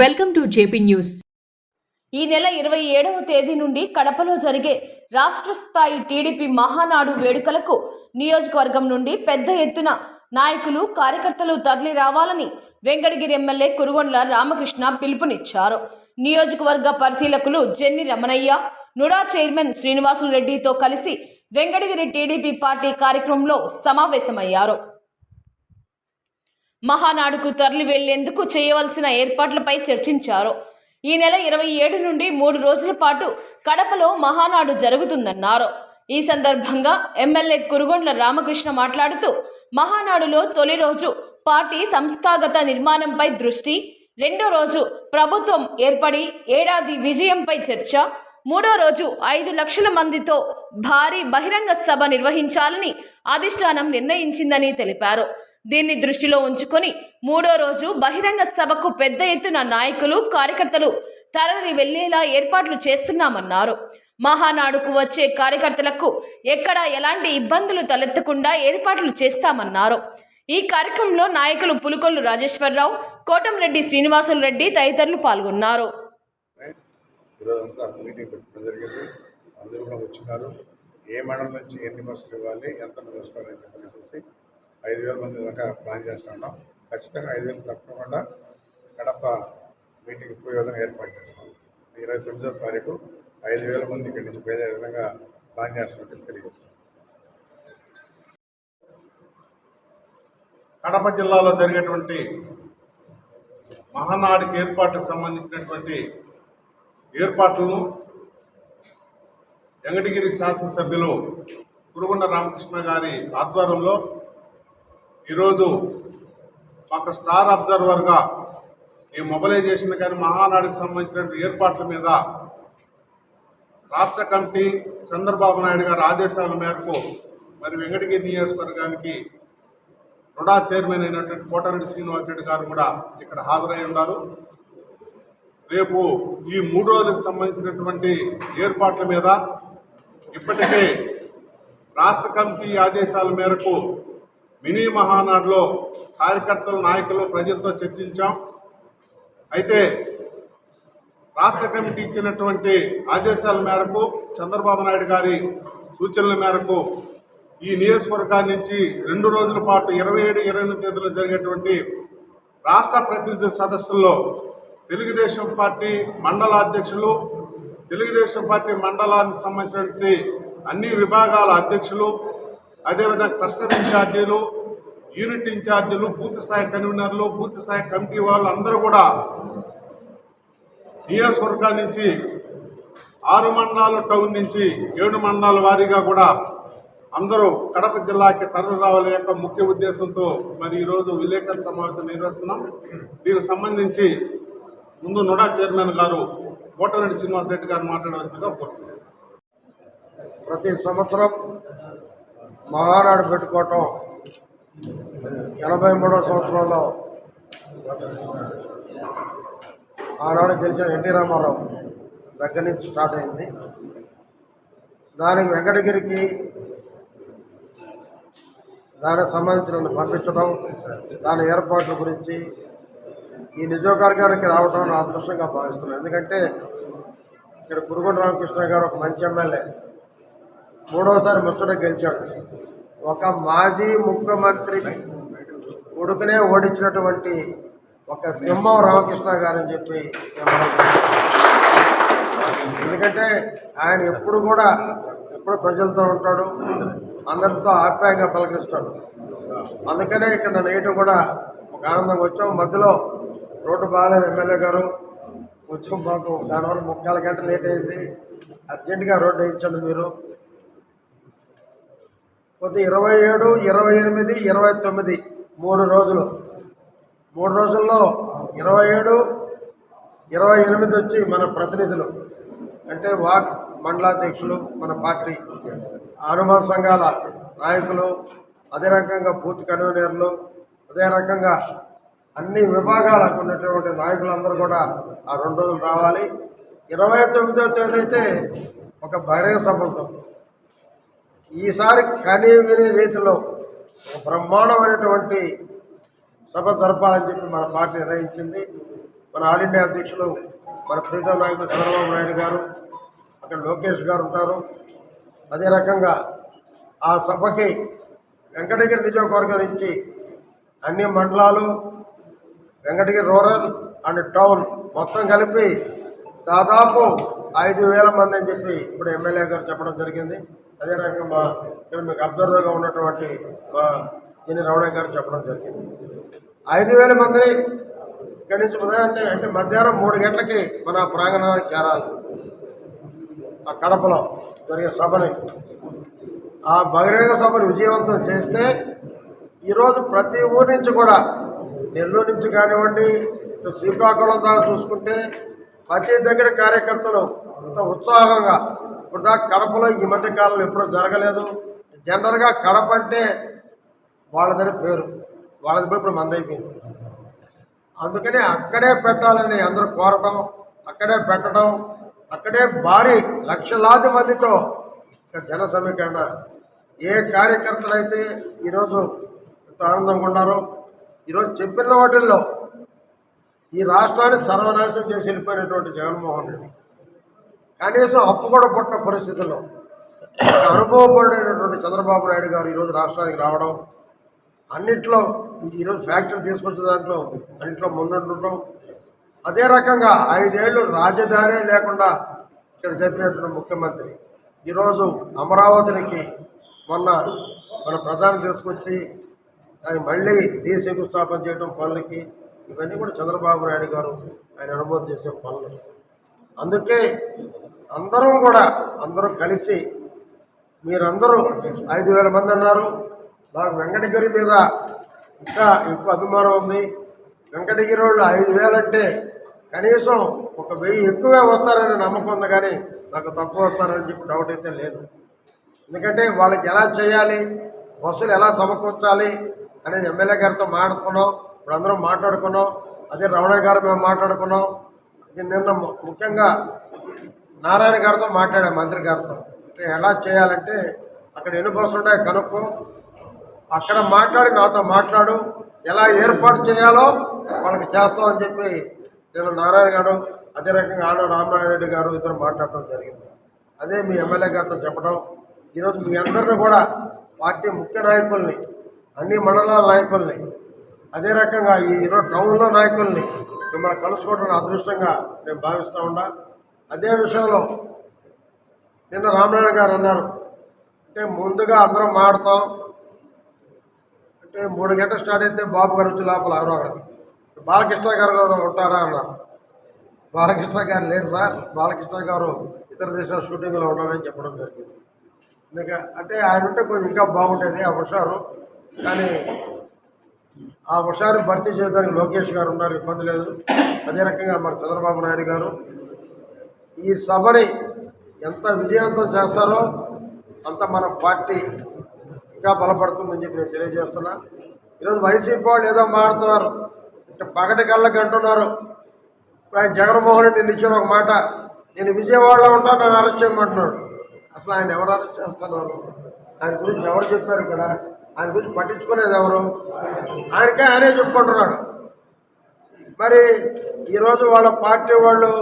Welcome to JP news. ఈ నెల ఇరవై ఏడవ తేదీ నుండి కడపలో జరిగే రాష్ట్ర స్థాయి టీడీపీ మహానాడు వేడుకలకు నియోజకవర్గం నుండి పెద్ద ఎత్తున నాయకులు కార్యకర్తలు తరలి రావాలని వెంకటగిరి ఎమ్మెల్యే కురుగొండ్ల రామకృష్ణ పిలుపునిచ్చారు. నియోజకవర్గ పరిశీలకులు జెన్ని రమణయ్య నుడా చైర్మన్ శ్రీనివాసులు రెడ్డితో కలిసి వెంకటగిరి టీడీపీ పార్టీ కార్యక్రమంలో సమావేశమయ్యారు. మహానాడుకు తరలి వెళ్ళేందుకు చేయవలసిన ఏర్పాట్లపై చర్చించారు. ఈ నెల ఇరవై ఏడు నుండి మూడు రోజుల పాటు కడపలో మహానాడు జరుగుతుందన్నారు. ఈ సందర్భంగా ఎమ్మెల్యే కురుగొండ్ల రామకృష్ణ మాట్లాడుతూ మహానాడులో తొలి రోజు పార్టీ సంస్థాగత నిర్మాణంపై దృష్టి రెండో రోజు ప్రభుత్వం ఏర్పడి ఏడాది విజయంపై చర్చ మూడో రోజు ఐదు లక్షల మందితో భారీ బహిరంగ సభ నిర్వహించాలని అధిష్టానం నిర్ణయించిందని తెలిపారు. దీన్ని దృష్టిలో ఉంచుకొని మూడో రోజు బహిరంగ సభకు పెద్ద ఎత్తున నాయకులు కార్యకర్తలు తరలి వెళ్ళేలా ఏర్పాట్లు చేస్తున్నామన్నారు. మహానాడుకు వచ్చే కార్యకర్తలకు ఎక్కడ ఎలాంటి ఇబ్బందులు తలెత్తకుండా ఏర్పాట్లు చేస్తామన్నారు. ఈ కార్యక్రమంలో నాయకులు పులుకొల్లు రాజేశ్వరరావు కోటంరెడ్డి శ్రీనివాసులు రెడ్డి తదితరులు పాల్గొన్నారు. ఏ మండలం నుంచి ఎన్ని బస్సులు ఇవ్వాలి ఎంతమంది వస్తారని చెప్పి ఐదు వేల మంది దాకా ప్లాన్ చేస్తున్నాం ఖచ్చితంగా ఐదు వేలు తప్పకుండా కడప మీటింగ్ పోయే విధంగా ఏర్పాటు చేస్తాం. ఇరవై తొమ్మిదో తారీఖు ఐదు వేల మంది ఇక్కడి నుంచి బయలుదేరే విధంగా ప్లాన్ చేస్తున్నట్టు తెలియజేస్తాం. కడప జిల్లాలో జరిగేటువంటి మహానాడికి ఏర్పాటుకు సంబంధించినటువంటి ఏర్పాట్లను వెంకటగిరి శాసనసభ్యులు కురుగుండ రామకృష్ణ గారి ఆధ్వర్యంలో ఈరోజు ఒక స్టార్ అబ్జర్వర్గా ఈ మొబలైజేషన్ కానీ మహానాడికి సంబంధించిన ఏర్పాట్ల మీద రాష్ట్ర కమిటీ చంద్రబాబు నాయుడు గారి ఆదేశాల మేరకు మరి వెంకటగిరి నియోజకవర్గానికి రుడా చైర్మన్ అయినటువంటి కోటారెడ్డి శ్రీనివాసరెడ్డి గారు కూడా ఇక్కడ హాజరై ఉన్నారు. రేపు ఈ మూడు రోజులకు సంబంధించినటువంటి ఏర్పాట్ల మీద ఇప్పటికే రాష్ట్ర కమిటీ ఆదేశాల మేరకు మినీ మహానాడులో కార్యకర్తలు నాయకులు ప్రజలతో చర్చించాం. అయితే రాష్ట్ర కమిటీ ఇచ్చినటువంటి ఆదేశాల మేరకు చంద్రబాబు నాయుడు గారి సూచనల మేరకు ఈ నియోజకవర్గాన్ని నుంచి రెండు రోజుల పాటు ఇరవై ఏడు ఇరవై ఎనిమిది తేదీలో జరిగేటువంటి రాష్ట్ర ప్రతినిధి సదస్సుల్లో తెలుగుదేశం పార్టీ మండల అధ్యక్షులు తెలుగుదేశం పార్టీ మండలానికి సంబంధించినటువంటి అన్ని విభాగాల అధ్యక్షులు అదేవిధంగా క్లస్టర్ ఇన్ఛార్జీలు యూనిట్ ఇన్ఛార్జీలు బూత్ స్థాయి కన్వీనర్లు బూత్ స్థాయి కమిటీ వాళ్ళు అందరూ కూడా నియోజకవర్గాల నుంచి ఆరు మండలాలు టౌన్ నుంచి ఏడు మండలాల వారీగా కూడా అందరూ కడప జిల్లాకి తరలి రావాల యొక్క ముఖ్య ఉద్దేశంతో మరి ఈరోజు విలేకరుల సమావేశం నిర్వహిస్తున్నాం. దీనికి సంబంధించి ముందు నుడా చైర్మన్ గారు కోటరెడ్డి శ్రీనివాసరెడ్డి గారు మాట్లాడవలసిందిగా కోరుతున్నాను ప్రతి సంవత్సరం మహానాడు పెట్టుకోవటం ఎనభై మూడో సంవత్సరంలో ఆనాడు గెలిచిన ఎన్టీ రామారావు దగ్గర నుంచి స్టార్ట్ అయింది. దానికి వెంకటగిరికి దానికి సంబంధించిన పంపించడం దాని ఏర్పాట్ల గురించి ఈ నిజోగారికి రావడం నా అదృష్టంగా భావిస్తున్నాను ఎందుకంటే ఇక్కడ కురుగొండ రామకృష్ణ గారు ఒక మంచి ఎమ్మెల్యే. మూడోసారి ముచ్చట గెలిచాడు. ఒక మాజీ ముఖ్యమంత్రి కొడుకునే ఓడించినటువంటి ఒక సింహం రామకృష్ణ గారు అని చెప్పి ఎందుకంటే ఆయన ఎప్పుడు కూడా ఎప్పుడు ప్రజలతో ఉంటాడు అందరితో ఆప్యాయంగా పలకరిస్తాడు. అందుకనే ఇక్కడ నేయటం కూడా ఒక ఆనందంగా వచ్చాం. మధ్యలో రోడ్డు బాగాలేదు ఎమ్మెల్యే గారు. కొంచెం మాకు దానివల్ల ముక్కాల గంట లేట్ అయింది. అర్జెంటుగా రోడ్డు వేయించండి మీరు. కొద్ది ఇరవై ఏడు ఇరవై ఎనిమిది ఇరవై తొమ్మిది మూడు రోజులు. మూడు రోజుల్లో ఇరవై ఏడు ఇరవై ఎనిమిది వచ్చి మన ప్రతినిధులు. అంటే వాక్ మండలాధ్యక్షులు మన పార్టీ అనుభవ సంఘాల నాయకులు అదే రకంగా బూత్ కన్వీనర్లు అదే రకంగా అన్ని విభాగాలకు ఉన్నటువంటి నాయకులందరూ కూడా ఆ రెండు రోజులు రావాలి. ఇరవై తొమ్మిదో తేదీ అయితే ఒక బహిరంగ సభ ఉంటుంది. ఈసారి కనీ విని రీతిలో ఒక బ్రహ్మాండమైనటువంటి సభ జరపాలని చెప్పి మన పార్టీ నిర్ణయించింది. మన ఆల్ ఇండియా అధ్యక్షులు మన ప్రీతం నాయకులు చంద్రబాబు నాయుడు గారు అక్కడ లోకేష్ గారు ఉంటారు. అదే రకంగా ఆ సభకి వెంకటగిరి నియోజకవర్గం నుంచి అన్ని మండలాలు వెంకటగిరి రూరల్ అండ్ టౌన్ మొత్తం కలిపి దాదాపు ఐదు వేల మంది అని చెప్పి ఇప్పుడు ఎమ్మెల్యే గారు చెప్పడం జరిగింది. అదే రకంగా మా ఇక్కడ మీకు అబ్జర్వర్గా ఉన్నటువంటి మా దీని రమణ గారు చెప్పడం జరిగింది. ఐదు వేల మందిని ఇక్కడి నుంచి ఉదయాన్నే అంటే మధ్యాహ్నం మూడు గంటలకి మన ప్రాంగణానికి చేరాలి. ఆ కడపలో జరిగే సభని. ఆ బహిరంగ సభను విజయవంతం చేస్తే ఈరోజు ప్రతి ఊరి నుంచి కూడా నెల్లూరు నుంచి కానివ్వండి శ్రీకాకుళం దాకా చూసుకుంటే ప్రతి దగ్గర కార్యకర్తలు ఇంత ఉత్సాహంగా. ఇప్పుడు దాకా కడపలో ఈ మధ్య కాలంలో ఎప్పుడూ జరగలేదు. జనరల్గా కడప అంటే వాళ్ళదని పేరు. వాళ్ళది పోయి ఇప్పుడు మందైపోయింది. అందుకనే అక్కడే పెట్టాలని అందరూ కోరటం అక్కడే పెట్టడం అక్కడే భారీ లక్షలాది మందితో జన సమీకరణ. ఏ కార్యకర్తలు అయితే ఈరోజు ఎంత ఆనందంగా ఉన్నారో ఈరోజు చెప్పిన వాటిల్లో ఈ రాష్ట్రాన్ని సర్వనాశనం చేసి వెళ్ళిపోయినటువంటి జగన్మోహన్ రెడ్డి. కనీసం అప్పు కూడా పుట్టిన పరిస్థితుల్లో అనుభవపడినటువంటి చంద్రబాబు నాయుడు గారు ఈరోజు రాష్ట్రానికి రావడం అన్నిట్లో ఈరోజు ఫ్యాక్టరీ తీసుకొచ్చే దాంట్లో అన్నింటిలో ముందుండటం అదే రకంగా ఐదేళ్ళు రాజధాని లేకుండా ఇక్కడ చెప్పినటువంటి ముఖ్యమంత్రి ఈరోజు అమరావతికి మొన్న మన ప్రధాని తీసుకొచ్చి దాన్ని మళ్ళీ రీశంకుస్థాపన చేయడం పనులకి ఇవన్నీ కూడా చంద్రబాబు నాయుడు గారు ఆయన అనుభవం చేసే పనులు. అందుకే అందరం కూడా అందరూ కలిసి మీరందరూ ఐదు వేల మంది అన్నారు. నాకు వెంకటగిరి మీద ఇంకా ఎక్కువ అభిమానం ఉంది. వెంకటగిరి వాళ్ళు ఐదు వేలంటే కనీసం ఒక వెయ్యి ఎక్కువే వస్తారని నమ్మకం ఉంది కానీ నాకు తక్కువ వస్తారని చెప్పి డౌట్ అయితే లేదు. ఎందుకంటే వాళ్ళకి ఎలా చేయాలి బస్సులు ఎలా సమకూర్చాలి అనేది ఎమ్మెల్యే గారితో మాట్లాడుకున్నాం. ఇప్పుడు అందరం మాట్లాడుకున్నాం. అదే రమణ గారు మేము మాట్లాడుకున్నాం. నిన్న ము- ముఖ్యంగా నారాయణ గారితో మాట్లాడాం మంత్రి గారితో. అంటే ఎలా చేయాలంటే అక్కడ ఎన్ని బస్సులు ఉన్నాయో కనుక్కో. అక్కడ మాట్లాడి నాతో మాట్లాడు. ఎలా ఏర్పాటు చేయాలో వాళ్ళకి చేస్తామని చెప్పి నేను నారాయణ గారు అదే రకంగా ఆడ రామనారాయణ రెడ్డి గారు ఇద్దరు మాట్లాడటం జరిగింది. అదే మీ ఎమ్మెల్యే గారితో చెప్పడం. ఈరోజు మీ అందరిని కూడా పార్టీ ముఖ్య నాయకుల్ని అన్ని మండలాల నాయకుల్ని అదే రకంగా ఈ ఈరోజు టౌన్లో నాయకుల్ని మిమ్మల్ని కలుసుకోవడం అదృష్టంగా నేను భావిస్తూ ఉన్నా. అదే విషయంలో నిన్న రామనారాయణ గారు అన్నారు అంటే ముందుగా అందరం మాడతాం అంటే మూడు గంటలు స్టార్ట్ అయితే బాబు గారు వచ్చి లోపల ఎవరో బాలకృష్ణ గారు ఉంటారా అన్నారు. బాలకృష్ణ గారు లేరు సార్ బాలకృష్ణ గారు ఇతర దేశాల షూటింగ్లో ఉన్నారని చెప్పడం జరిగింది. ఇంకా అంటే ఆయన ఉంటే కొంచెం ఇంకా బాగుంటుంది ఆ హుషారు. కానీ ఆ హుషారు భర్తీ చేయడానికి లోకేష్ గారు ఉన్నారు ఇబ్బంది లేదు. అదే రకంగా మరి చంద్రబాబు నాయుడు గారు. ఈ సభని ఎంత విజయవంతం చేస్తారో అంత మన పార్టీ ఇంకా బలపడుతుందని చెప్పి నేను తెలియజేస్తున్నా. ఈరోజు వైసీపీ వాళ్ళు ఏదో మాడుతున్నారు అంటే పగటి కళ్ళకి అంటున్నారు. ఆయన జగన్మోహన్ రెడ్డి నిచ్చిన ఒక మాట నేను విజయవాడలో ఉంటాను నన్ను అరెస్ట్ చేయమంటున్నాడు. అసలు ఆయన ఎవరు అరెస్ట్ చేస్తున్నారు ఆయన గురించి ఎవరు చెప్పారు ఇక్కడ? ఆయన గురించి పట్టించుకునేది ఎవరు. ఆయనకే ఆయనే చెప్పుకుంటున్నాడు. మరి ఈరోజు వాళ్ళ పార్టీ వాళ్ళు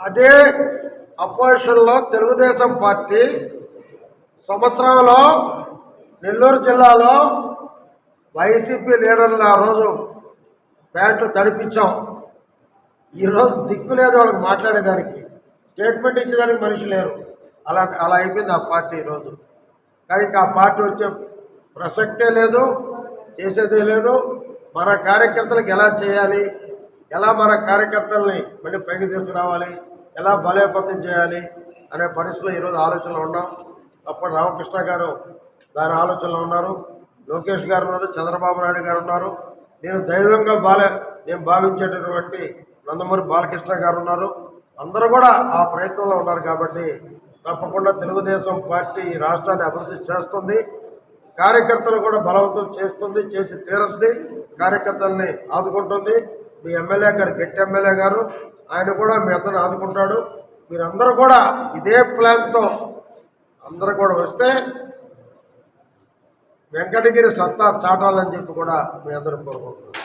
అదే అపోజిషన్లో తెలుగుదేశం పార్టీ సంవత్సరంలో నెల్లూరు జిల్లాలో వైసీపీ లీడర్లు ఆ రోజు ప్యాంట్లు తడిపించాం. ఈరోజు దిక్కు లేదు వాళ్ళకి మాట్లాడేదానికి. స్టేట్మెంట్ ఇచ్చేదానికి మనిషి లేరు. అలా అలా అయిపోయింది ఆ పార్టీ ఈరోజు. కానీ ఆ పార్టీ వచ్చే ప్రసక్తే లేదు చేసేదే లేదు. మన కార్యకర్తలకు ఎలా చేయాలి? ఎలా మన కార్యకర్తల్ని మళ్ళీ పైకి తీసుకురావాలి? ఎలా బలోపేతం చేయాలి? అనే పరిస్థితిలో ఈరోజు ఆలోచనలో ఉన్నాం. అప్పుడు రామకృష్ణ గారు దాని ఆలోచనలో ఉన్నారు. లోకేష్ గారు ఉన్నారు చంద్రబాబు నాయుడు గారు ఉన్నారు. నేను దైవంగా బాలే నేను భావించేటటువంటి నందమూరి బాలకృష్ణ గారు ఉన్నారు. అందరూ కూడా ఆ ప్రయత్నంలో ఉన్నారు కాబట్టి తప్పకుండా తెలుగుదేశం పార్టీ ఈ రాష్ట్రాన్ని అభివృద్ధి చేస్తుంది. కార్యకర్తలు కూడా బలవంతం చేస్తుంది చేసి తీరుద్ది. కార్యకర్తల్ని ఆదుకుంటుంది. మీ ఎమ్మెల్యే గారు గట్టి ఎమ్మెల్యే గారు ఆయన కూడా మీ అందరిని ఆదుకుంటాడు. మీరందరూ కూడా ఇదే ప్లాన్తో అందరూ కూడా వస్తే వెంకటగిరి సత్తా చాటాలని చెప్పి కూడా మీ అందరూ కోరుకుంటున్నారు.